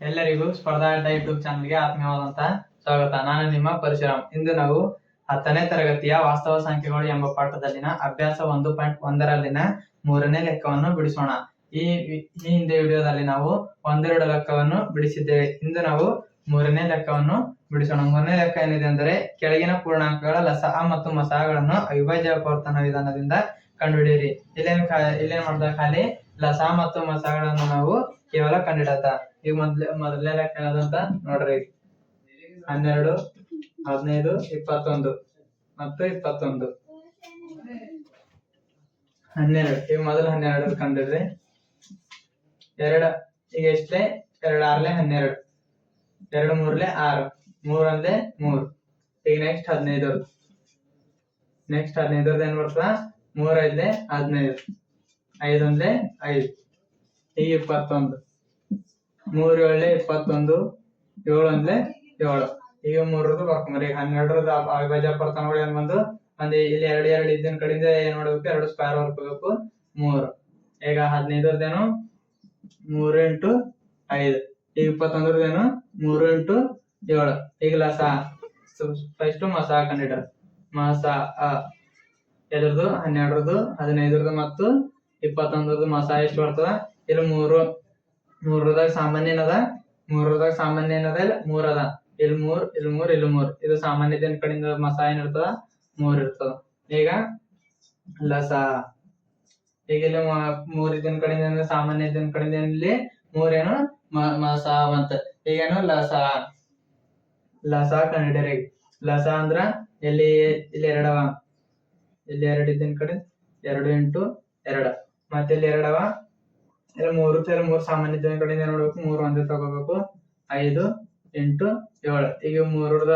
ಎಲ್ಲರಿಗೂ ಸ್ಪರ್ಧಾಟ ಯೂಟ್ಯೂಬ್ ಚಾನಲ್ಗೆ ಆತ್ಮೀಯವಾದಂತಹ ಸ್ವಾಗತ. ನಾನು ನಿಮ್ಮ ಪರಶುರಾಮ್. ಇಂದು ನಾವು ಹತ್ತನೇ ತರಗತಿಯ ವಾಸ್ತವ ಸಂಖ್ಯೆಗಳು ಎಂಬ ಪಾಠದಲ್ಲಿನ ಅಭ್ಯಾಸ ಒಂದು ಪಾಯಿಂಟ್ ಒಂದರಲ್ಲಿನ ಮೂರನೇ ಲೆಕ್ಕವನ್ನು ಬಿಡಿಸೋಣ. ಈ ಈ ಹಿಂದೆ ವಿಡಿಯೋದಲ್ಲಿ ನಾವು ಒಂದೆರಡು ಲೆಕ್ಕವನ್ನು ಬಿಡಿಸಿದ್ದೇವೆ. ಇಂದು ನಾವು ಮೂರನೇ ಲೆಕ್ಕವನ್ನು ಬಿಡಿಸೋಣ. ಮೂರನೇ ಲೆಕ್ಕ ಏನಿದೆ ಅಂದರೆ, ಕೆಳಗಿನ ಪೂರ್ಣಾಂಕಗಳ ಲಸಹ ಮತ್ತು ಮಸಗಳನ್ನು ಅವಿಭಾಜ್ಯ ಅಪವರ್ತನ ವಿಧಾನದಿಂದ ಕಂಡುಹಿಡಿಯಿರಿ. ಇಲ್ಲೇನು ಇಲ್ಲೇನ್ ಮಾಡ್ದ ಖಾಲಿ? ಲಸ ಮತ್ತು ಮಸಗಳನ್ನು ನಾವು ಕೇವಲ ಕಂಡಿಡತ ಈಗ ಮೊದ್ಲ ಮೊದಲನೇ ಲೆಕ್ಕ ನೋಡ್ರಿ. ಹನ್ನೆರಡು, ಹದಿನೈದು, ಇಪ್ಪತ್ತೊಂದು ಮತ್ತು ಇಪ್ಪತ್ತೊಂದು. ಹನ್ನೆರಡು, ಈಗ ಮೊದಲು ಹನ್ನೆರಡು ಕಂಡಿಡ್ರಿ ಎರಡ, ಈಗ ಎಷ್ಟೇ ಎರಡು ಆರ್ಲೆ ಹನ್ನೆರಡು. ಎರಡು ಮೂರ್ಲೆ ಆರು. ಮೂರ್ ಅಂದ್ರೆ ಮೂರ್. ಈಗ ನೆಕ್ಸ್ಟ್ ಹದಿನೈದು ನೆಕ್ಸ್ಟ್ ಹದಿನೈದರದ್ದು ಏನ್ ಬರ್ತದ? ಮೂರ್ ಐದ್ಲೆ ಹದಿನೈದು. ಐದು ಅಂದ್ರೆ ಐದು. ಈ ಇಪ್ಪತ್ತೊಂದು. ಮೂರು ಏಳೆ ಇಪ್ಪತ್ತೊಂದು, ಏಳು ಅಂದ್ರೆ ಏಳು. ಈಗ ಮೂರದು ಬರ್ಕೊಂಬರಿ ಈಗ ಹನ್ನೆರಡರದ್ದು ಅವ- ಅವಿಭಾಜ್ಯ ಅಪವರ್ತನಗಳು ಏನ್ ಬಂದು? ಒಂದ್ ಇಲ್ಲಿ ಎರಡು ಎರಡು ಇದ್ದಿನ ಕಡೆಯಿಂದ ಏನ್ ಮಾಡ್ಬೇಕು? ಎರಡು ಸ್ಕ್ವೇರ್ ಹೊರ್ಕೋಬೇಕು ಮೂರು. ಈಗ ಹದಿನೈದರದೇನು ಮೂರು ಇಂಟು ಐದು. ಈಗ ಇಪ್ಪತ್ತೊಂದ್ರದೇನು ಮೂರು ಇಂಟು ಏಳು. ಈಗ ಲಸ ಫಸ್ಟ್ ಮಸ ಕಂಡಿಡ್ರ ಮಸ ಅ ಎದ್ರದ್ದು ಹನ್ನೆರಡರದ್ದು, ಹದಿನೈದರದ್ದು ಮತ್ತು ಇಪ್ಪತ್ತೊಂದರದ್ದು ಮಸಾ ಎಷ್ಟು ಬರ್ತದ? ಇಲ್ಲಿ ಮೂರು ಮೂರದಾಗ ಸಾಮಾನ್ಯ ಏನದ? ಮೂರದಾಗ ಸಾಮಾನ್ಯ ಏನದ? ಇಲ್ಲ ಮೂರ್ ಅದ ಇಲ್ಲಿ ಮೂರ್ ಇಲ್ಲಿ ಮೂರ್ ಇಲ್ಲಿ ಮೂರ್. ಇದು ಸಾಮಾನ್ಯದ ಕಡೆಯಿಂದ ಮಸಾ ಏನ್ ಇರ್ತದ? ಮೂರ್ ಇರ್ತದ. ಈಗ ಲಸ. ಈಗ ಇಲ್ಲಿ ಮೂರ್ ಇದ್ದಿನ ಕಡೆಯಿಂದ ಸಾಮಾನ್ಯ ಇದನ್ ಕಡೆಯಿಂದ ಇಲ್ಲಿ ಮೂರೇನು ಮಸ ಬಂತ. ಈಗೇನು ಲಸ. ಲಸ ಕಂಡಿಡ್ರಿ ಲಸ ಅಂದ್ರ ಎಲ್ಲಿ, ಇಲ್ಲಿ ಎರಡವ? ಇಲ್ಲಿ ಎರಡು ಇದ್ದಿನ ಕಡೆ ಎರಡು ಎಂಟು ಎರಡ. ಮತ್ತೆ ಇಲ್ಲಿ ಎರಡವ ಇಲ್ಲಿ ಮೂರು ಸೇರಿ ಮೂರು ಸಾಮಾನ್ಯ ಕಡೆಯಿಂದ ನೋಡಬೇಕು. ಮೂರು ಒಂದೇ ತಗೋಬೇಕು. ಐದು, ಎಂಟು, ಏಳು. ಈಗ ಮೂರದ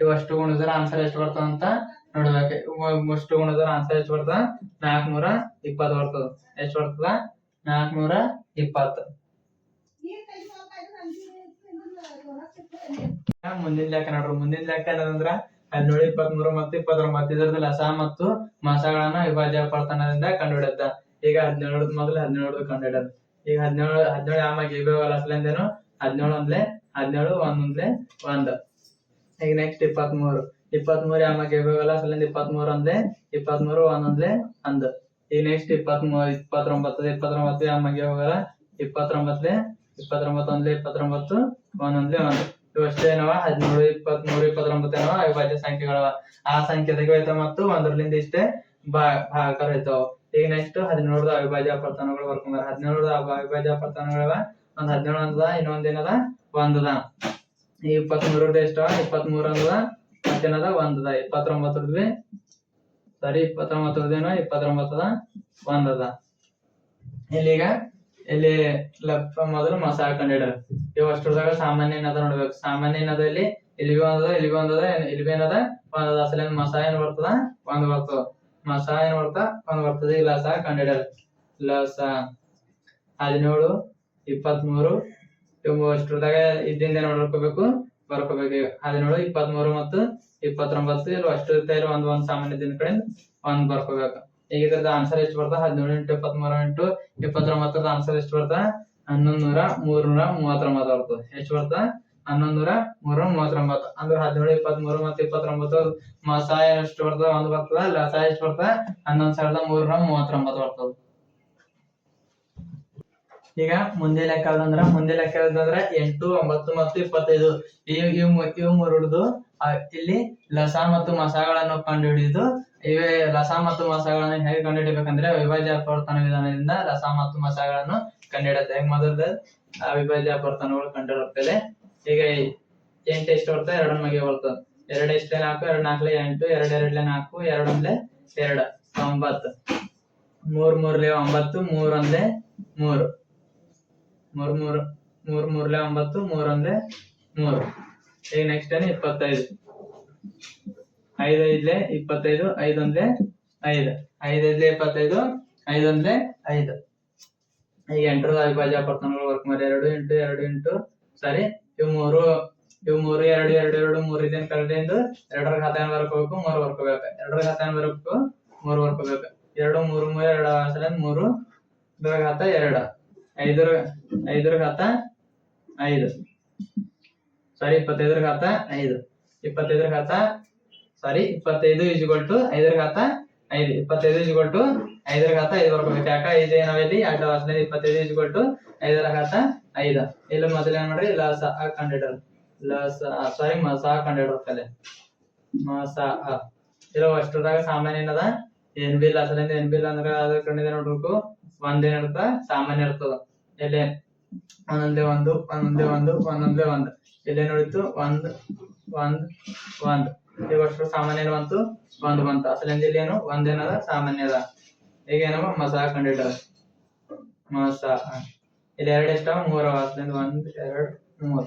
ಇವಷ್ಟು ಅಷ್ಟು ಆನ್ಸರ್ ಎಷ್ಟು ಬರ್ತದ ಅಂತ ನೋಡ್ಬೇಕು. ಅಷ್ಟು ಗುಣಿಸಿದ್ರೆ ಆನ್ಸರ್ ಎಷ್ಟು ಬರ್ತದ? ನಾಲ್ಕನೂರ ಇಪ್ಪತ್ತು ಬರ್ತದ. ಎಷ್ಟು ಬರ್ತದ? ನಾಲ್ಕನೂರ ಇಪ್ಪತ್ತು. ಮುಂದಿನ ಲೆಕ್ಕ ನೋಡ್ರಿ. ಮುಂದಿನ ಲೆಕ್ಕ ಏನಂದ್ರ ಹದಿನೇಳು, ಇಪ್ಪತ್ಮೂರು ಮತ್ತು ಇಪ್ಪತ್ತರ ಇದರದ ಲಸ ಮತ್ತು ಮಸಗಳನ್ನ ವಿಭಾಜ್ಯ ಪರ್ತನದಿಂದ ಕಂಡುಹಿಡಿದ ಈಗ ಹದಿನೇಳು ಮೊದಲು ಹದಿನೇಳು ಹಿಡಿಯೋದು ಈಗ ಹದಿನೇಳು ಹದಿನೇಳು ಆಮಾಗ ಇವಾಗ ಲಸಲಿಂದೇನು ಹದಿನೇಳು ಒಂದ್ಲೆ, ಹದಿನೇಳು ಒಂದ್ ಒಂದ್ಲೆ ಒಂದ್. ಈಗ ನೆಕ್ಸ್ಟ್ ಇಪ್ಪತ್ಮೂರು. ಇಪ್ಪತ್ಮೂರು ಆಮಾಗ ಇವಾಗಲ್ಲ ಅಸಲಿಂದ ಇಪ್ಪತ್ತ್ ಮೂರು ಒಂದ್ಲೆ, ಇಪ್ಪತ್ಮೂರು ಒಂದೊಂದ್ಲೆ ಒಂದ್. ಈಗ ನೆಕ್ಸ್ಟ್ ಇಪ್ಪತ್ಮೂರು ಇಪ್ಪತ್ತೊಂಬತ್ತು ಇಪ್ಪತ್ತೊಂಬತ್ತು ಆಮಾಗ ಇವಾಗ ಇಪ್ಪತ್ತೊಂಬತ್ಲೆ ಒಂದ್ಲೆ, ಇಪ್ಪತ್ತೊಂಬತ್ತು ಒಂದೊಂದ್ಲೆ ಒಂದ್. ಇವಷ್ಟೇ ಏನವ? ಹದಿನೇಳು, ಇಪ್ಪತ್ಮೂರು, ಇಪ್ಪತ್ತೊಂಬತ್ತು ಏನವ? ಅವಿಭಾಜ್ಯ ಸಂಖ್ಯೆಗಳವ. ಆ ಸಂಖ್ಯೆ ತೆಗಿವೈತ ಮತ್ತು ಒಂದರಲಿಂದ ಇಷ್ಟೇ ಭಾಗ ಇರ್ತಾವ. ಈಗ ನೆಕ್ಸ್ಟ್ ಹದಿನೇಳದ ಅವಿಭಾಜ್ಯ ಪ್ರಥಾನಗಳು ಬರ್ಕೊಂಬಾರ ಹದಿನೇಳದ ಅವಿಭಾಜ್ಯ ಪ್ರಥಾನಗಳ ಒಂದ್ ಹದಿನೇಳು ಅಂದದ, ಇನ್ನೊಂದ್ ಏನದ? ಒಂದದ. ಈ ಇಪ್ಪತ್ಮೂರದ ಎಷ್ಟವ ಇಪ್ಪತ್ಮೂರ ಅಂದದ, ಮತ್ತೇನದ? ಒಂದದ. ಇಪ್ಪತ್ತೊಂಬತ್ತರದ್ದು ಸಾರಿ ಇಪ್ಪತ್ತೊಂಬತ್ತರದೇನೋ ಇಪ್ಪತ್ತೊಂಬತ್ತದ, ಒಂದದ. ಇಲ್ಲಿಗ, ಇಲ್ಲಿ ಲಪ್ಪ ಮೊದಲು ಮಸಾಲ ಹಾಕೊಂಡಿಡ್ರ ಇವ್ ಅಷ್ಟರದಾಗ ಸಾಮಾನ್ಯ ಏನದ ನೋಡ್ಬೇಕು. ಸಾಮಾನ್ಯ ಏನದ ಇಲ್ಲಿ? ಇಲ್ಲಿಗೆ ಒಂದದ ಇಲ್ಲಿಗೆ ಒಂದದ, ಇಲ್ಲಿಗೆ ಏನದ? ಒಂದದ. ಅಸಲ ಮಸಾಲ ಏನ್ ಬರ್ತದ? ಒಂದ್ ಬರ್ತದ. ಮಸ ಏನ್ ಬರ್ತ ಒಂದ್ ಬರ್ತದೆ ಈ ಲಸ ಇಲ್ಲ ಲಸ ಹದಿನೇಳು, ಇಪ್ಪತ್ಮೂರು ಇವು ಅಷ್ಟರದಾಗ ಇದ್ದಿಂದ ಏನ್ ಮಾಡ್ಕೋಬೇಕು, ಬರ್ಕೋಬೇಕು ಈಗ. ಹದಿನೇಳು, ಇಪ್ಪತ್ಮೂರು ಮತ್ತು ಇಪ್ಪತ್ತೊಂಬತ್ತು ಇಲ್ಲ ಅಷ್ಟು ಇರ್ತಾ ಇಲ್ಲ ಒಂದ್ ಒಂದ್ ಸಾಮಾನ್ಯ ದಿನ ಕಡೆ ಒಂದ್ ಬರ್ಕೋಬೇಕು. ಈಗ ಇದ್ರದ್ದು ಆನ್ಸರ್ ಎಷ್ಟು ಬರ್ತಾ ಹದಿನೇಳು ಇಂಟು ಇಪ್ಪತ್ಮೂರು ಇಂಟು ಇಪ್ಪತ್ತೊಂಬತ್ತರದ ಆನ್ಸರ್ ಎಷ್ಟು ಬರ್ತಾ ಹನ್ನೊಂದು ನೂರ ಮೂರ್ನೂರ ಮೂವತ್ತೊಂಬತ್ತು ಬರ್ತದೆ ಎಷ್ಟು ಬರ್ತದ? ಹನ್ನೊಂದು ನೂರ ಮೂರ ಮೂವತ್ತೊಂಬತ್ತು. ಅಂದ್ರೆ ಹದಿನೇಳು, ಇಪ್ಪತ್ಮೂರು ಮತ್ತು ಇಪ್ಪತ್ತೊಂಬತ್ತು ಮಸಾಯ ಎಷ್ಟು ಬರ್ತದ, ಒಂದು ಬರ್ತದ, ಲಸಾಯ ಎಷ್ಟು ಬರ್ತದ, ಹನ್ನೊಂದು ಸಾವಿರದ ಮೂರರ ಮೂವತ್ತೊಂಬತ್ತು ಬರ್ತದ. ಈಗ ಮುಂದೆ ಲೆಕ್ಕ ಅಂದ್ರೆ ಮುಂದೆ ಲೆಕ್ಕ ಅಂದ್ರೆ ಎಂಟು, ಒಂಬತ್ತು ಮತ್ತು ಇಪ್ಪತ್ತೈದು. ಇವ್ ಇವ್ ಮೂ- ಇವ್ ಮೂರದ್ದು ಇಲ್ಲಿ ಲಸಾ ಮತ್ತು ಮಸಾಗಳನ್ನು ಕಂಡು ಹಿಡಿದು ಇವೆ ಲಸಾ ಮತ್ತು ಮಸಗಳನ್ನು ಹೇಗೆ ಕಂಡುಹಿಡಿಬೇಕಂದ್ರೆ ಅವಿಭಾಜ್ಯ ಅಪವರ್ತನ ವಿಧಾನದಿಂದ ಲಸಾ ಮತ್ತು ಮಸಗಳನ್ನು ಕಂಡುಹಿಡುತ್ತೆ. ಹೆಂಗ್ ಮೊದಲ ಅವಿಭಾಜ್ಯ ಅಪವರ್ತನಗಳು ಕಂಡು ಕಂಡುಹಿಡುತ್ತದೆ ಈಗ ಎಂಟು ಎಷ್ಟು ಬರ್ತದೆ ಎರಡು ಮಗೆ ಬರ್ತದೆ ಎರಡು ಎಷ್ಟೇ ನಾಲ್ಕು, ಎರಡು ನಾಲ್ಕಲೆ ಎಂಟು, ಎರಡು ಎರಡ್ಲೆ ನಾಲ್ಕು ಎರಡು ಒಂದ್ಲೆ ಎರಡು, ಒಂಬತ್ತು. ಮೂರ್ ಮೂರ್ಲೆ ಒಂಬತ್ತು ಮೂರ್ ಒಂದ್ಲೆ ಮೂರು. ಮೂರ್ ಮೂರು, ಮೂರ್ ಮೂರ್ಲೆ ಒಂಬತ್ತು ಮೂರ್ ಒಂದ್ಲೆ ಮೂರು. ಈಗ ನೆಕ್ಸ್ಟ್ ಏನು? ಇಪ್ಪತ್ತೈದು. ಐದು ಐದ್ಲೆ ಇಪ್ಪತ್ತೈದು ಐದು ಒಂದ್ಲೆ ಐದು. ಐದು ಐದ್ಲೆ ಇಪ್ಪತ್ತೈದು ಐದು ಒಂದ್ಲೆ ಐದು. ಈಗ ಎಂಟರದ ಅವಿಭಾಜ್ಯ ಅಪವರ್ತನಗಳು ವರ್ಕ್ ಮಾಡಿ. ಎರಡು ಇಂಟು ಎರಡು ಇಂಟು ಸಾರಿ. ಇವು ಮೂರು, ಇವ್ ಮೂರು ಎರಡು ಎರಡು ಎರಡು, ಮೂರು ಇದೇನ್ ಕಳೆದಿಂದ ಎರಡರ ಖಾತೆ ಬರ್ಕೋಬೇಕು, ಮೂರು ಬರ್ಕೋಬೇಕು. ಎರಡರ ಖಾತೆ ಬರ್ಬೇಕು, ಮೂರು ಬರ್ಕೋಬೇಕು. ಎರಡು, ಮೂರು ಮೂರು, ಎರಡು ಸಲ ಮೂರು ಘಾತ ಎರಡು. ಐದರ ಐದರ ಘಾತ ಐದು. ಸಾರಿ ಇಪ್ಪತ್ತೈದರ ಘಾತ ಐದು. ಇಪ್ಪತ್ತೈದರ ಘಾತ ಸಾರಿ ಇಪ್ಪತ್ತೈದು ಇಜ್ಕೊಲ್ ಟು ಐದರ ಘಾತ ಐದು. ಇಪ್ಪತ್ತೈದು ಇಜ್ಕೊಲ್ ಟು ಐದರ ಘಾತ ಐದು ಬರ್ಕೋಬೇಕು. ಯಾಕ? ಐದು ಏನಾವಿಲ್ಲಿ ಎರಡು ವಾಸನೆ ಇಪ್ಪತ್ತೈದು ಇಜ್ಕೊಲ್ ಟು ಐದರ ಘಾತ ಐದು. ಇಲ್ಲಿ ಮೊದಲು ಏನ್ ಮಾಡ್ರಿ? ಲ, ಸ ಆ ಕಂಡಿಡರ್. ಲ, ಸ ಸಾರಿ, ಮ, ಸ ಕಂಡಿಡರ್ ಕಲೆ. ಮ, ಸ, ಅ. ಇಲ್ಲ, ಅಷ್ಟರದಾಗ ಸಾಮಾನ್ಯ ಏನದ? ಏನ್ ಬಿ ಇಲ್ಲ. ಅಸಲಿಂದ ಏನ್ ಬಿ ಇಲ್ಲ ಅಂದ್ರೆ ಅದ್ರ ಕಂಡಿದೆ ನೋಡ್ಬೇಕು. ಒಂದೇನ್ ಇರ್ತದ ಸಾಮಾನ್ಯ ಇರ್ತದ. ಎಲೆ ಒಂದೊಂದೇ ಒಂದು ಒಂದೊಂದೇ ಒಂದು ಒಂದೊಂದೇ ಒಂದು. ಎಲ್ಲಿ ನೋಡಿತ್ತು? ಒಂದ್ ಒಂದ್ ಒಂದ್. ಈಗ ಅಷ್ಟು ಸಾಮಾನ್ಯ ಬಂತು? ಒಂದ್ ಬಂತು. ಅಸಲಿಂದ ಇಲ್ಲಿ ಏನು? ಒಂದೇನದ? ಸಾಮಾನ್ಯ ಅದ ಈಗ ಏನವ? ಮಸಾ ಕಂಡಿಡ್ಡ ಮಸ ಇಲ್ಲಿ ಎರಡು ಮೂರ್ ಅವ. ಅಸಲಿಂದ ಒಂದ್, ಎರಡ್, ಮೂರ್.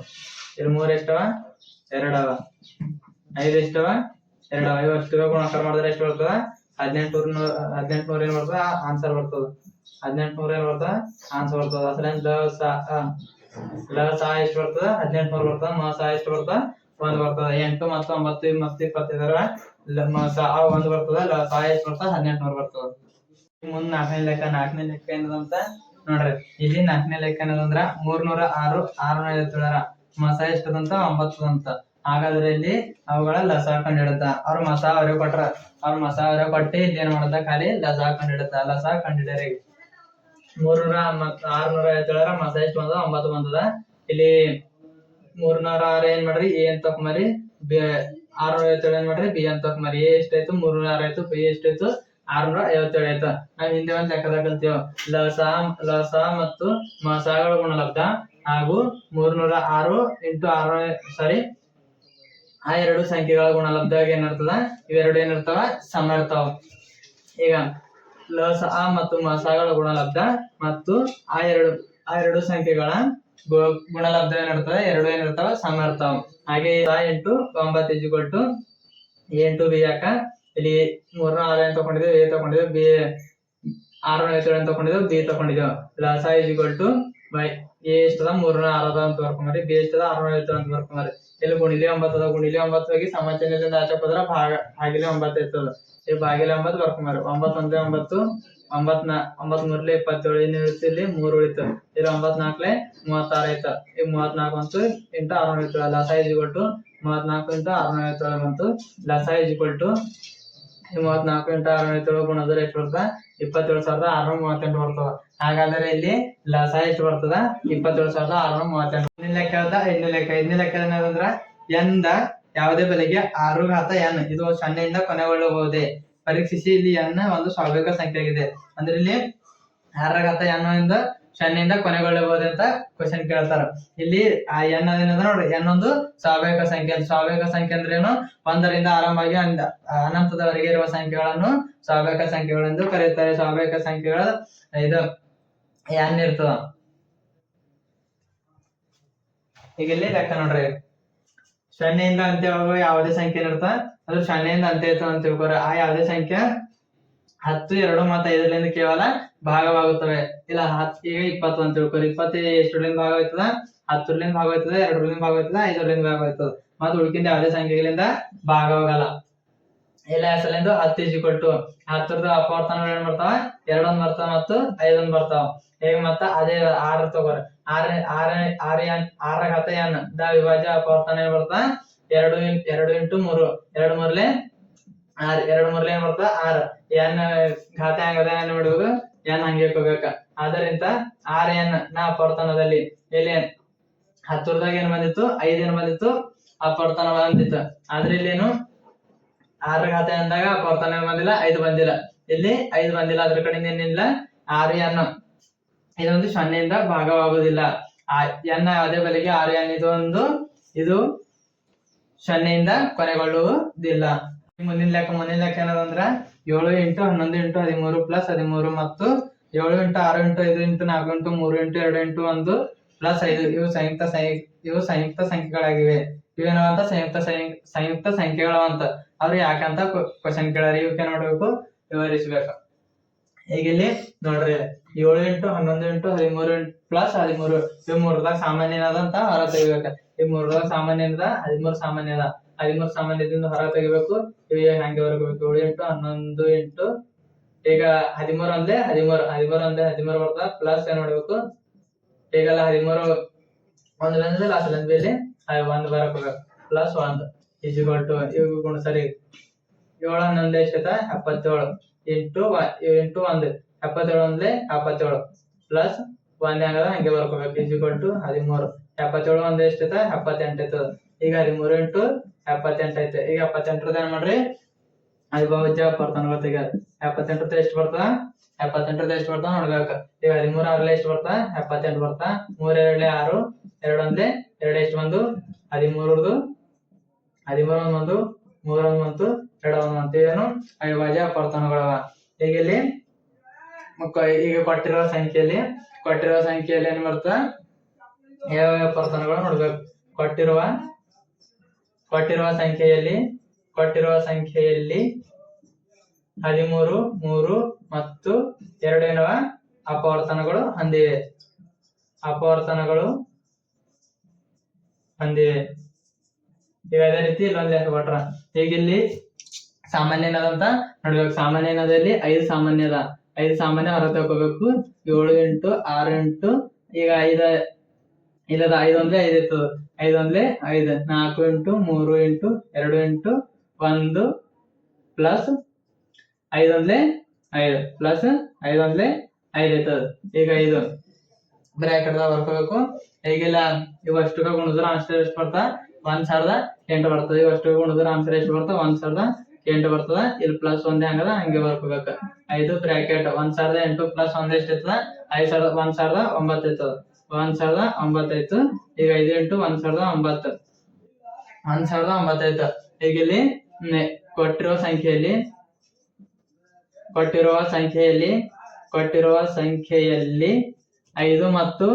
ಇಲ್ಲಿ ಮೂರ್ ಎಷ್ಟವ? ಅವ. ಐದು ಎಷ್ಟವ? ಎರಡ್ ಅವ. ಇವು ಅಷ್ಟು ಗುಣಾಕಾರ ಮಾಡಿದ್ರೆ ಎಷ್ಟು ಬರ್ತದ? ಹದಿನೆಂಟು ಹದಿನೆಂಟುನೂರ ಏನ್ ಬರ್ತದ? ಆನ್ಸರ್ ಬರ್ತದ. ಹದಿನೆಂಟುನೂರ ಏನ್ ಬರ್ತದ? ಆನ್ಸರ್ ಬರ್ತದ. ಅಸಲ ಲ ಸ, ಅ. ಲ ಸಾ ಎಷ್ಟು ಬರ್ತದ? ಹದಿನೆಂಟುನೂರ ಬರ್ತದ. ಮ, ಸಾ ಎಷ್ಟು ಬರ್ತದ? ಒಂದ್ ಬರ್ತದ. ಎಂಟು ಮತ್ತು ಒಂಬತ್ತು ಮತ್ತು ಇಪ್ಪತ್ತೈದರ ಲ, ಮ, ಸಾ ಆ ಒಂದ್ ಬರ್ತದ. ಲ, ಸಾ ಎಷ್ಟು ಬರ್ತದ? ಹದಿನೆಂಟುನೂರ ಬರ್ತದ. ಮುಂದ್ ನಾಲ್ಕನೇ ಲೆಕ್ಕ ನಾಲ್ಕನೇ ಲೆಕ್ಕ ಏನದಂತ ನೋಡ್ರಿ, ಇಲ್ಲಿ ನಾಲ್ಕನೇ ಲೆಕ್ಕ ಏನದಂದ್ರ ಮೂರ್ನೂರ ಆರು, ಆರ್ನೂರ ಐವತ್ತೇಳರ ಮಸ ಎಷ್ಟದಂತ ಒಂಬತ್ತದಂತ ಹಾಗಾದ್ರೆ ಇಲ್ಲಿ ಅವುಗಳ ಲಸ ಕಂಡಿಡುತ್ತ ಅವ್ರ ಮಸ ಅವ್ರಿಗೆ ಕೊಟ್ರ ಅವ್ರ ಮಸ ಅವ್ರಿಗೆ ಕೊಟ್ಟು ಇಲ್ಲಿ ಏನ್ ಮಾಡದ ಖಾಲಿ? ಲಸ ಕಂಡಿಡುತ್ತ ಲಸ ಕಂಡಿಡ್ಯಾರ ಮೂರ್ನೂರ ಆರ್ನೂರ ಐವತ್ತೇಳರ ಮಸ ಎಷ್ಟು ಬಂದ ಒಂಬತ್ತು ಬಂದದ. ಇಲ್ಲಿ ಮೂರ್ನೂರ ಆರ ಏನ್ ಮಾಡ್ರಿ? ಎ ಅಂತ ಮರಿ ಬಿ ಆರ್ನೂರ ಐವತ್ತೇಳು ಏನ್ ಮಾಡ್ರಿ? ಬಿ ಅಂತ ಮರಿ ಎ ಎಷ್ಟಾಯ್ತು ಮೂರ್ನೂರ ಆರ್ ಆಯ್ತು. ಬಿ ಎಷ್ಟಾಯ್ತು ಆರ್ನೂರ ಐವತ್ತೇಳು ಆಯ್ತು? ನಾವ್ ಹಿಂದೆ ಒಂದ್ ಲೆಕ್ಕದಾಗ ಕಲ್ತೇವ್. ಲಸ ಲಸ ಮತ್ತು ಮಸಗಳ ಗುಣಲಬ್ಧ ಹಾಗೂ ಮೂರ್ನೂರ ಆರು ಇಂಟು ಆರು ಸಾರಿ ಆ ಎರಡು ಸಂಖ್ಯೆಗಳ ಗುಣಲಬ್ಧದಾಗ ಏನಿರ್ತದ? ಇವೆರಡು ಏನಿರ್ತಾವ? ಸಮ ಇರ್ತಾವ ಈಗ ಲಸ ಮತ್ತು ಮಸಗಳ ಗುಣಲಬ್ಧ ಮತ್ತು ಆ ಎರಡು ಆ ಎರಡು ಸಂಖ್ಯೆಗಳ ಗುಣಲಬ್ಧ ಏನಿರ್ತದೆ? ಎರಡು ಏನಿರ್ತಾವ? ಸಮ ಇರ್ತಾವ ಹಾಗೆ ಎಂಟು, ಒಂಬತ್ತು ಇಜುಕೊಲ್ ಟು ಎಂಟು ಬಿ ಯಾಕ ಇಲ್ಲಿ ಮೂರನೇ ಆರ್ ಅಂತ ತಗೊಂಡಿದ್ದೇವೆ, ಎ ತಗೊಂಡಿದ್ದೇವೆ, ಬಿ ಆರ್ ಐವತ್ತೇಳು ಅಂತ ತಗೊಂಡಿದ್ದೇವೆ, ಬಿ ತಗೊಂಡಿದ್ದೇವೆ. ಲಾಸ is equal to by A ಎಷ್ಟದ? ಮೂರ್ನ ಆರದ ಅಂತ ಬರ್ಕೊಂಬರಿ ಬಿ ಎಷ್ಟದ? ಆರ್ನೂರ ಐತದ ಅಂತ ಬರ್ಕೊಂಬರಿ ಇಲ್ಲಿ ಗುಣಿಲೆ ಅದ, ಗುಣಿಲೆ ಒಂಬತ್ತು ಹೋಗಿ ಸಮಾಚಾರದಿಂದ ಆಚೆ ಹೋದ್ರ ಭಾಗ, ಭಾಗಿಲೆ ಒಂಬತ್ತು ಇರ್ತದ ಈ ಭಾಗಿಲೆ ಒಂಬತ್ತು ಬರ್ಕೊಂಬರಿ ಒಂಬತ್ತು ಒಂದೇ ಒಂಬತ್ತು ಒಂಬತ್ ನಾ ಒಂಬತ್ ಮೂರ್ಲೆ ಇಪ್ಪತ್ತೇಳು ಏನ್ ಉಳಿತು ಇಲ್ಲಿ ಮೂರು ಉಳಿತು. ಇಲ್ಲಿ ಒಂಬತ್ ನಾಲ್ಕಲೆ ಮೂವತ್ತಾರು ಆಯ್ತು. ಈ ಮೂವತ್ನಾಲ್ಕು ಅಂತ ಇಂಟು ಆರ್ನೂರ ಐತದ ಲಸ ಇಸ್ ಈಕ್ವಲ್ ಟು ಮೂವತ್ನಾಲ್ಕು ಇಂಟು ಆರ್ನೂರ ಐತದ ಬಂತು ಲಸ ಇಸ್ ಈಕ್ವಲ್ ಟು ಮೂವತ್ನಾಲ್ಕು ಇಂಟು ಆರು ಐವತ್ತೇಳು ಗುಣದ್ರೆ ಎಷ್ಟು ಬರ್ತದ? ಇಪ್ಪತ್ತೇಳು ಸಾವಿರದ ಆರ್ನೂರ ಮೂವತ್ತೆಂಟು ಬರ್ತದ. ಹಾಗಾದ್ರೆ ಇಲ್ಲಿ ಲಸ ಎಷ್ಟು ಬರ್ತದ? ಇಪ್ಪತ್ತೇಳು ಸಾವಿರದ ಆರ್ನೂರ ಮೂವತ್ತೆಂಟು. ಐದನೇ ಲೆಕ್ಕ ಅದ ಐದನೇ ಲೆಕ್ಕ ಐದನೇ ಲೆಕ್ಕ ಏನಂದ್ರ ಎಂದ ಯಾವುದೇ ಬೆಲೆಗೆ ಆರು ಘಾತ ಎನ್ ಇದು ಸೊನ್ನೆಯಿಂದ ಕೊನೆಗೊಳ್ಳಬಹುದೇ ಪರೀಕ್ಷಿಸಿ ಇಲ್ಲಿ ಎನ್ ಒಂದು ಸ್ವಾಭಾವಿಕ ಸಂಖ್ಯೆ ಆಗಿದೆ ಅಂದ್ರೆ ಇಲ್ಲಿ ಆರರ ಘಾತ ಎನ್ ಇಂದ ಸೊನ್ನೆಯಿಂದ ಕೊನೆಗೊಳ್ಳಬಹುದು ಅಂತ ಕ್ವಶನ್ ಕೇಳ್ತಾರ. ಇಲ್ಲಿ ಆ ಎನ್ ಅದೇನದ ನೋಡ್ರಿ? ಎನ್ ಒಂದು ಸ್ವಾಭಾವಿಕ ಸಂಖ್ಯೆ ಸ್ವಾಭಾವಿಕ ಸಂಖ್ಯೆ ಅಂದ್ರೆ ಏನು? ಒಂದರಿಂದ ಆರಂಭವಾಗಿ ಅನಂತದವರೆಗೆ ಇರುವ ಸಂಖ್ಯೆಗಳನ್ನು ಸ್ವಾಭಾವಿಕ ಸಂಖ್ಯೆಗಳೆಂದು ಕರೆಯುತ್ತಾರೆ. ಸ್ವಾಭಾವಿಕ ಸಂಖ್ಯೆಗಳ ಇದು ಎನ್ ಇರ್ತದ. ಈಗ ಇಲ್ಲಿ ಲೆಕ್ಕ ನೋಡ್ರಿ. ಸೊನ್ನೆಯಿಂದ ಹೇಳುವ ಯಾವುದೇ ಸಂಖ್ಯೆ ಇರ್ತ ಅದು ಸೊನ್ನೆಯಿಂದ ಅಂತ್ಯ ಇರ್ತದ ಅಂತ ತಿಳ್ಕೊರ ಆ ಯಾವುದೇ ಸಂಖ್ಯೆ ಹತ್ತು, ಎರಡು, ಮತ್ತ ಐದರಿಂದ ಕೇವಲ ಭಾಗವಾಗುತ್ತವೆ. ಇಲ್ಲ, ಹತ್, ಈಗ ಇಪ್ಪತ್ತು ಅಂತ ತಿಳ್ಕೊರಿ ಇಪ್ಪತ್ತು ಎಷ್ಟರಿಂದ ಭಾಗ ಆಯ್ತದ ಹತ್ತರಿಂದ ಭಾಗ ಆಯ್ತದ ಎರಡರಿಂದ ಭಾಗ ಆಯ್ತದ ಐದರಿಂದ ಭಾಗ ಆಯ್ತದ ಮತ್ತು ಉಳ್ಕಿಂದ ಯಾವುದೇ ಸಂಖ್ಯೆಗಳಿಂದ ಭಾಗವಾಗಲ್ಲ. ಇಲ್ಲ ಸಲಿಂದ ಹತ್ತು ಇಜಿ ಕೊಟ್ಟು ಹತ್ತರದ ಅಪವರ್ತನಗಳು ಏನ್ ಬರ್ತಾವ? ಎರಡೊಂದ್ ಬರ್ತಾವ ಮತ್ತು ಐದೊಂದ್ ಬರ್ತಾವ. ಹೇಗ ಮತ್ತ? ಅದೇ ಆರ್ ತಗೋರಿ. ಆರ ಆರ ಆರ ಎನ್ ಆರ ಘಾತ ಎನ್ ದ ವಿಭಾಜ್ಯ ಅಪವರ್ತನ ಏನ್ ಬರ್ತಾವ? ಎರಡು ಎರಡು ಇಂಟು ಮೂರು. ಎರಡು ಮೂರ್ಲೆ ಆರ್, ಎರಡು ಮೂರ್ಲೆ ಏನ್ ಬರ್ತಾವ? ಆರ್. ಎನ್ ಘಾತ ಹೆಂಗದ ಏನ್ ಮಾಡ್ಬೇಕು ಎನ್ ಹಂಗೆ ಹೋಗ್ಬೇಕ ಆದ್ರಿಂದ ಆರ್ ಎನ್ನ ಅಪವರ್ತನದಲ್ಲಿ ಎಲ್ಲಿ ಹತ್ತರದಾಗ ಏನ್ ಬಂದಿತ್ತು? ಐದ್ ಏನ್ ಬಂದಿತ್ತು? ಅಪವರ್ತನ ಬಂದಿತ್ತು. ಆದ್ರೆ ಇಲ್ಲೇನು ಆರ್ ಘಾತ ಅಂದಾಗ ಅಪವರ್ತನ ಏನ್ ಬಂದಿಲ್ಲ? ಐದು ಬಂದಿಲ್ಲ. ಇಲ್ಲಿ ಐದು ಬಂದಿಲ್ಲ. ಅದ್ರ ಕಡೆಯಿಂದ ಏನಿಲ್ಲ ಆರ್ ಎನ್ ಇದೊಂದು ಸೊನ್ನೆಯಿಂದ ಭಾಗವಾಗುವುದಿಲ್ಲ ಆ, ಎನ್ ಅದೇ ಬೆಲೆಗೆ ಆರ್ ಎನ್ ಇದು ಒಂದು ಇದು ಸೊನ್ನೆಯಿಂದ ಕೊನೆಗೊಳ್ಳುವುದಿಲ್ಲ. ಮುಂದಿನ ಲೆಕ್ಕ ಮುಂದಿನ ಲೆಕ್ಕ ಏನದಂದ್ರ ಏಳು ಎಂಟು ಹನ್ನೊಂದು ಎಂಟು ಹದಿಮೂರು ಪ್ಲಸ್ ಹದಿಮೂರು ಮತ್ತು ಏಳು ಎಂಟು ಆರು ಇಂಟು ಐದು ಇಂಟು ನಾಲ್ಕು ಎಂಟು ಮೂರು ಇಂಟು ಎರಡು ಇಂಟು ಒಂದು ಪ್ಲಸ್ ಐದು. ಇವು ಸಂಯುಕ್ತ ಇವು ಸಂಯುಕ್ತ ಸಂಖ್ಯೆಗಳಾಗಿವೆ. ಇವೇನವಂತ ಸಂಯುಕ್ತ ಸಂಯು- ಸಂಯುಕ್ತ ಸಂಖ್ಯೆಗಳವಂತ. ಅವ್ರು ಯಾಕಂತ ಕ್ವಶನ್ ಕೇಳಾರ. ಇವಕ್ಕೆ ನೋಡ್ಬೇಕು, ವಿವರಿಸ್ಬೇಕು. ಈಗ ಇಲ್ಲಿ ನೋಡ್ರಿ, ಏಳು ಎಂಟು ಹನ್ನೊಂದು ಎಂಟು ಹದಿಮೂರು ಪ್ಲಸ್ ಹದಿಮೂರು. ಇವ್ ಮೂರದಾಗ ಸಾಮಾನ್ಯ ಏನದಂತ ಹೊರ ತೆಗಿಬೇಕ. ಈ ಮೂರದಾಗ ಸಾಮಾನ್ಯ ಅದ ಹದಿಮೂರು ಸಾಮಾನ್ಯ ಅದ. ಹದಿಮೂರು ಸಾಮಾನ್ಯದಿಂದ ಹೊರ ತೆಗಿಬೇಕು. ಇವ್ ಹಂಗೆ ಬರ್ಬೇಕು ಏಳು ಎಂಟು, ಹನ್ನೊಂದು, ಎಂಟು. ಈಗ ಹದಿಮೂರು ಅಂದೆ ಹದಿಮೂರು. ಹದಿಮೂರು ಅಂದೆ ಹದಿಮೂರು ಬರ್ತದ ಪ್ಲಸ್ ಏನ್ ಮಾಡ್ಬೇಕು? ಈಗೆಲ್ಲ ಹದಿಮೂರು ಒಂದು ಬಂದ್ರೆ ಲಾಸ್ಟ್ ಅಲ್ಲಿ ಇಲ್ಲಿ. ಒಂದು ಬರಕ್ ಪ್ಲಸ್ ಒಂದು. ಈಜ್ವಲ್ ಟು ಇವು ಗುಣ ಸರಿ. ಏಳು ಹನ್ನೊಂದು ಎಷ್ಟ ಎಪ್ಪತ್ತೇಳು. ಎಂಟು ಎಂಟು ಒಂದ್. ಒಂದು ಎಪ್ಪತ್ತೇಳು ಒಂದ್ಲೆ ಎಪ್ಪತ್ತೇಳು. ಪ್ಲಸ್ ಒಂದ್ ಹೆಂಗದ ಹಂಗೆ ಬರ್ಕೋಬೇಕು. ಈಜ್ವಲ್ ಟು ಹದಿಮೂರು. ಎಪ್ಪತ್ತೇಳು ಒಂದ್ ಎಷ್ಟ ಎಪ್ಪತ್ತೆಂಟು ಈಗ ಮೂರು ಇಂಟು ಎಪ್ಪತ್ತೆಂಟು ಐತೆ. ಈಗ ಎಪ್ಪತ್ತೆಂಟರದ ಏನ್ ಮಾಡ್ರಿ? ಅವಿಭಾಜ್ಯ ಬರ್ತಾನ ಈಗ. ಎಪ್ಪತ್ತೆಂಟರದ ಎಷ್ಟು ಬರ್ತದ? ಎಪ್ಪತ್ತೆಂಟರದ ಎಷ್ಟು ಬರ್ತಾವ ನೋಡ್ಬೇಕ. ಈಗ ಹದಿಮೂರು ಆರ್ಲೆ ಎಷ್ಟು ಬರ್ತಾ ಎಪ್ಪತ್ತೆಂಟು ಬರ್ತಾ ಮೂರ್ ಎರಡ್ಲೆ ಆರು ಎರಡು ಒಂದ್ಲೆ ಎರಡು ಎಷ್ಟು ಬಂದು? ಹದಿಮೂರದು ಹದಿಮೂರ ಒಂದ್ ಬಂದು ಮೂರ್ ಒಂದ್ ಬಂತು ಎರಡು ಒಂದ್ ಬಂತು. ಏನು ಅವಿಭಾಜ್ಯ ಪರ್ತನಗಳವ ಈಗ ಇಲ್ಲಿ ಈಗ ಕೊಟ್ಟಿರೋ ಸಂಖ್ಯೆಯಲ್ಲಿ ಕೊಟ್ಟಿರೋ ಸಂಖ್ಯೆಯಲ್ಲಿ ಏನ್ ಬರ್ತಾ ಯಾವ ಯಾವ ಪರ್ತನಗಳು ನೋಡ್ಬೇಕು. ಕೊಟ್ಟಿರುವ ಕೊಟ್ಟಿರುವ ಸಂಖ್ಯೆಯಲ್ಲಿ ಕೊಟ್ಟಿರುವ ಸಂಖ್ಯೆಯಲ್ಲಿ ಹದಿಮೂರು, ಮೂರು ಮತ್ತು ಎರಡು ಏನವ ಅಪವರ್ತನಗಳು ಹೊಂದಿವೆ ಅಪವರ್ತನಗಳು ಹೊಂದಿವೆ ಈಗ ಅದೇ ರೀತಿ ಇಲ್ಲೊಂದು ಲೆಕ್ಕ ಕೊಟ್ರ. ಈಗ ಇಲ್ಲಿ ಸಾಮಾನ್ಯ ಏನದಂತ ನೋಡ್ಬೇಕು. ಸಾಮಾನ್ಯ ಏನದಲ್ಲಿ? ಐದು ಸಾಮಾನ್ಯ ಅದ. ಐದು ಸಾಮಾನ್ಯ ಹೊರ ಏಳು ಎಂಟು, ಆರು ಎಂಟು, ಈಗ ಐದ ಇಲ್ಲದ ಐದು ಒಂದ್ಲೆ ಐದು ಇರ್ತದ ಐದು ಒಂದ್ಲೆ ಐದು. ನಾಲ್ಕು ಇಂಟು ಮೂರು ಇಂಟು ಎರಡು ಇಂಟು ಒಂದು ಪ್ಲಸ್ ಐದು ಒಂದ್ಲೆ ಐದು. ಪ್ಲಸ್ ಐದು ಒಂದ್ಲೆ ಐದು ಇರ್ತದ ಈಗ ಐದು. ಬ್ರಾಕೆಟ್ ದಾಗ ಬರ್ಕೋಬೇಕು. ಈಗೆಲ್ಲ ಇವು ಅಷ್ಟು ಗುಣಿದ್ರೆ ಆನ್ಸರ್ ಎಷ್ಟು ಬರ್ತಾ? ಒಂದ್ ಸಾವಿರದ ಎಂಟು ಬರ್ತದೆ. ಇವು ಅಷ್ಟು ಗುಣಿದ್ರೆ ಆನ್ಸರ್ ಎಷ್ಟು ಬರ್ತಾ ಒಂದ್ ಸಾವಿರದ ಎಂಟು ಬರ್ತದ. ಇಲ್ಲಿ ಪ್ಲಸ್ ಒಂದೇ ಹಂಗದ ಹಂಗೆ ಬರ್ಕೋಬೇಕು. ಐದು ಬ್ರಾಕೆಟ್. ಒಂದ್ ಸಾವಿರದ ಎಂಟು ಪ್ಲಸ್ ಒಂದ್ ಎಷ್ಟು ಇರ್ತದ ಐದ್ ಸಾವಿರದ, ಒಂದ್ ಸಾವಿರದ ಒಂಬತ್ತು ಇರ್ತದ ಒಂದ್ ಸಾವಿರದ ಒಂಬತ್ತಾಯ್ತು ಈಗ ಐದು ಎಂಟು ಒಂದ್ ಸಾವಿರದ ಒಂಬತ್ತು. ಒಂದ್ ಸಾವಿರದ ಒಂಬತ್ತಾಯ್ತು ಈಗ ಇಲ್ಲಿ ಕೊಟ್ಟಿರುವ ಸಂಖ್ಯೆಯಲ್ಲಿ ಕೊಟ್ಟಿರುವ ಸಂಖ್ಯೆಯಲ್ಲಿ ಕೊಟ್ಟಿರುವ ಸಂಖ್ಯೆಯಲ್ಲಿ ಐದು ಮತ್ತು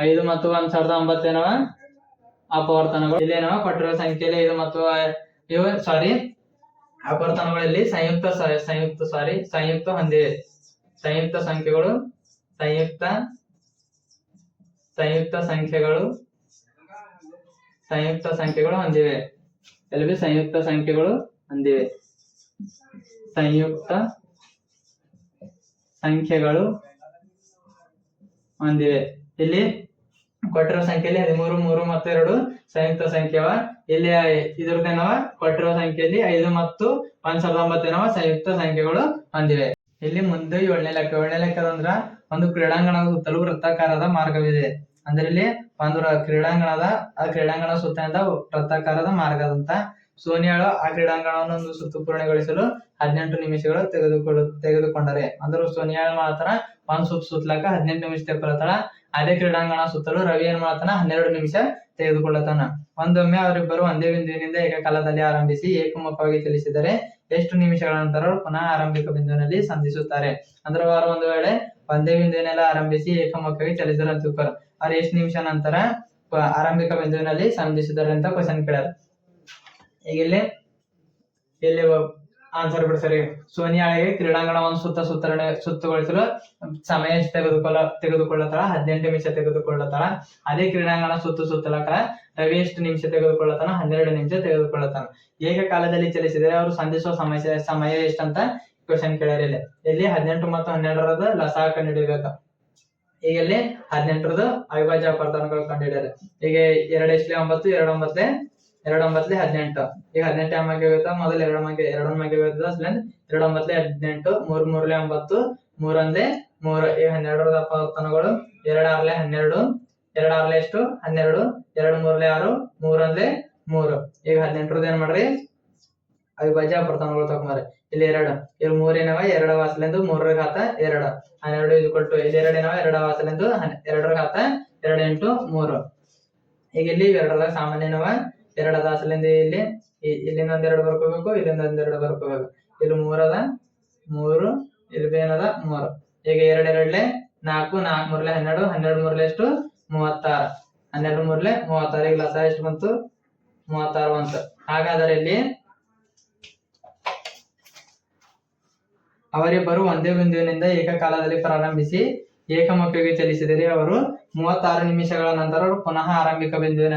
ಐದು ಮತ್ತು ಒಂದ್ ಸಾವಿರದ ಒಂಬತ್ತೇನವ? ಅಪವರ್ತನಗಳು. ಇಲ್ಲಿ ಏನವ ಕೊಟ್ಟಿರುವ ಸಂಖ್ಯೆಯಲ್ಲಿ ಐದು ಮತ್ತು ಇವು ಸಾರಿ ಅಪವರ್ತನಗಳಲ್ಲಿ ಸಂಯುಕ್ತ ಸಂಯುಕ್ತ ಸಾರಿ ಸಂಯುಕ್ತ ಹೊಂದಿದೆ ಸಂಯುಕ್ತ ಸಂಖ್ಯೆಗಳು, ಸಂಯುಕ್ತ ಸಂಯುಕ್ತ ಸಂಖ್ಯೆಗಳು? ಸಂಯುಕ್ತ ಸಂಖ್ಯೆಗಳು ಹೊಂದಿವೆ. ಎಲ್ಲಿ ಸಂಯುಕ್ತ ಸಂಖ್ಯೆಗಳು ಹೊಂದಿವೆ? ಸಂಯುಕ್ತ ಸಂಖ್ಯೆಗಳು ಹೊಂದಿವೆ. ಇಲ್ಲಿ ಕೊಟ್ಟಿರೋ ಸಂಖ್ಯೆಯಲ್ಲಿ ಹದಿಮೂರು, ಮೂರು ಮತ್ತು ಎರಡು ಸಂಯುಕ್ತ ಸಂಖ್ಯೆ ಇಲ್ಲಿ ಇದ್ರದ್ದೇನವ ಕೊಟ್ಟಿರೋ ಸಂಖ್ಯೆಯಲ್ಲಿ ಐದು ಮತ್ತು ಒಂದ್ ಸಾವಿರದ ಒಂಬತ್ತೇನವ? ಸಂಯುಕ್ತ ಸಂಖ್ಯೆಗಳು ಹೊಂದಿವೆ. ಇಲ್ಲಿ ಮುಂದೆ ಏಳನೇ ಲೆಕ್ಕ. ಏಳನೇ ಲೆಕ್ಕದಂದ್ರ ಒಂದು ಕ್ರೀಡಾಂಗಣದ ಸುತ್ತಲೂ ವೃತ್ತಾಕಾರದ ಮಾರ್ಗವಿದೆ. ಅಂದ್ರೆ ಇಲ್ಲಿ ಒಂದು ಕ್ರೀಡಾಂಗಣ ಅದ ಆ ಕ್ರೀಡಾಂಗಣ ಸುತ್ತಲಿಂದ ವೃತ್ತಾಕಾರದ ಮಾರ್ಗದಂತ ಸೋನಿಯಾಳು ಆ ಕ್ರೀಡಾಂಗಣವನ್ನು ಸುತ್ತು ಪೂರ್ಣಗೊಳಿಸಲು ಹದಿನೆಂಟು ನಿಮಿಷಗಳು ತೆಗೆದುಕೊಳ್ಳು ತೆಗೆದುಕೊಂಡರೆ. ಅಂದ್ರೆ ಸೋನಿಯಾಳು ಮಾಡ್ತಾರ ಒಂದ್ ಸುತ್ತ ಸುತ್ತಲಕ ಹದಿನೆಂಟು ನಿಮಿಷ ತೆಗೆದುಕೊಳ್ಳತಾಳ ಅದೇ ಕ್ರೀಡಾಂಗಣ ಸುತ್ತಲೂ ರವಿ ಏನ್ ಮಾಡ್ತಾನ? ಹನ್ನೆರಡು ನಿಮಿಷ ತೆಗೆದುಕೊಳ್ಳತಾನ ಒಂದೊಮ್ಮೆ ಅವರಿಬ್ಬರು ಒಂದೇ ಬಿಂದುವಿನಿಂದ ಏಕಕಾಲದಲ್ಲಿ ಆರಂಭಿಸಿ ಏಕಮುಖವಾಗಿ ಚಲಿಸಿದರೆ ಎಷ್ಟು ನಿಮಿಷಗಳ ನಂತರ ಪುನಃ ಆರಂಭಿಕ ಬಿಂದುವಿನಲ್ಲಿ ಸಂಧಿಸುತ್ತಾರೆ. ಅಂದ್ರೆ ಅವರು ಒಂದು ವೇಳೆ ಒಂದೇ ಬಿಂದುವಿನೆಲ್ಲ ಆರಂಭಿಸಿ ಏಕಮುಖವಾಗಿ ಅಂತ ತಿಳ್ಕೊರಿ. ಅವ್ರು ಎಷ್ಟು ನಿಮಿಷ ನಂತರ ಆರಂಭಿಕ ಬಿಂದುವಿನಲ್ಲಿ ಸಂಧಿಸಿದ್ದಾರೆ ಅಂತ ಕ್ವಶನ್ ಕೇಳ್ಯಾರ ಈಗ ಇಲ್ಲಿ ಇಲ್ಲಿ ಆನ್ಸರ್ ಬಿಡಿ ಸರಿ. ಸೋನಿಯಾಳಿಗೆ ಕ್ರೀಡಾಂಗಣ ಒಂದು ಸುತ್ತ ಸುತ್ತರಣೆ, ಸುತ್ತುಗೊಳಿಸಲು ಸಮಯ ಎಷ್ಟು ತೆಗೆದುಕೊಳ್ಳ ತೆಗೆದುಕೊಳ್ಳತಾರ ಹದಿನೆಂಟು ನಿಮಿಷ ತೆಗೆದುಕೊಳ್ಳತ್ತಾರ ಅದೇ ಕ್ರೀಡಾಂಗಣ ಸುತ್ತು ಸುತ್ತಲಕ ರವಿ ಎಷ್ಟು ನಿಮಿಷ ತೆಗೆದುಕೊಳ್ಳತಾನ ಹನ್ನೆರಡು ನಿಮಿಷ ತೆಗೆದುಕೊಳ್ಳತಾನ ಏಕಕಾಲದಲ್ಲಿ ಚಲಿಸಿದರೆ ಅವರು ಸಂಧಿಸುವ ಸಮಯ ಸಮಯ ಎಷ್ಟಂತ ಕ್ವಶನ್ ಕೇಳ್ಯಾರ ಇಲ್ಲಿ. ಹದಿನೆಂಟು ಮತ್ತು ಹನ್ನೆರಡರದ ಲಸಾ ಕಂಡುಹಿಡಿಬೇಕು ಈಗ ಇಲ್ಲಿ ಹದಿನೆಂಟರದು ಅವಿಭಾಜ್ಯ ಅಪವರ್ತನಗಳು ಕಂಡುಹಿಡಿಯಾರ ಈಗ ಎರಡು ಎಷ್ಟಲೆ ಒಂಬತ್ತು ಎರಡು ಒಂಬತ್ತಲೆ ಎರಡು ಒಂಬತ್ತಲೆ ಹದಿನೆಂಟು. ಈಗ ಹದಿನೆಂಟು ಅಮ್ಮಗೆ ಹೋಗುತ್ತಾ, ಮೊದಲು ಎರಡು ಮಗೆ ಎರಡು ಮಗೆ ಹೋಗುತ್ತಾ ಎರಡು ಒಂಬತ್ತಲೆ ಹದಿನೆಂಟು, ಮೂರ್ ಮೂರ್ಲೆ ಒಂಬತ್ತು, ಮೂರೊಂದೇ ಮೂರು. ಈಗ ಹನ್ನೆರಡರ ಅಪವರ್ತನಗಳು ಎರಡು ಆರ್ಲೆ ಹನ್ನೆರಡು ಎರಡು ಆರ್ಲೆ ಎಷ್ಟು? ಹನ್ನೆರಡು, ಎರಡು ಮೂರ್ಲೆ ಆರು, ಮೂರೊಂದೇ ಮೂರು. ಈಗ ಹದಿನೆಂಟರದ್ದು ಏನ್ ಮಾಡ್ರಿ? ಅವಿಭಾಜ್ಯ ಅಪವರ್ತನಗಳು ತಗೊಂಬರ್ರಿ ಇಲ್ಲಿ ಎರಡು. ಇಲ್ಲಿ ಮೂರೇನವ ಎರಡು ವಾಸಲೆಂದು ಮೂರರ ಘಾತ ಎರಡು. ಹನ್ನೆರಡು ಇದು ಕೊಟ್ಟು ಇಲ್ಲಿ ಎರಡು ಏನವ ಎರಡು ವಾಸಲೆಂದು ಎರಡರ ಘಾತ ಎರಡು ಎಂಟು ಮೂರು. ಈಗ ಇಲ್ಲಿ ಎರಡರ ಸಾಮಾನ್ಯನವ ಎರಡದ ವಾಸಲೆಂದು ಇಲ್ಲಿ ಇಲ್ಲಿಂದ ಒಂದೆರಡು ಬರ್ಕೋಬೇಕು, ಇಲ್ಲಿಂದ ಒಂದೆರಡು ಬರ್ಕೋಬೇಕು. ಇಲ್ಲಿ ಮೂರದ ಮೂರು, ಇಲ್ಲಿ ಏನದ ಮೂರು. ಈಗ ಎರಡ್ ಎರಡ್ಲೆ ನಾಲ್ಕು ನಾಲ್ಕು ಮೂರ್ಲೆ ಹನ್ನೆರಡು ಹನ್ನೆರಡು ಮೂರ್ಲೆ ಎಷ್ಟು? ಮೂವತ್ತಾರು. ಹನ್ನೆರಡು ಮೂರ್ಲೆ ಮೂವತ್ತಾರು. ಈಗ ಲಸ ಎಷ್ಟು ಬಂತು? ಮೂವತ್ತಾರು ಬಂತು. ಹಾಗಾದರೆ ಇಲ್ಲಿ ಅವರಿಬ್ಬರು ಒಂದೇ ಬಿಂದುವಿನಿಂದ ಏಕಕಾಲದಲ್ಲಿ ಪ್ರಾರಂಭಿಸಿ ಏಕಮುಖವಾಗಿ ಚಲಿಸಿದರೆ ಅವರು ಮೂವತ್ತಾರು ನಿಮಿಷಗಳ ನಂತರ ಪುನಃ ಆರಂಭಿಕ ಬಿಂದುವಿನ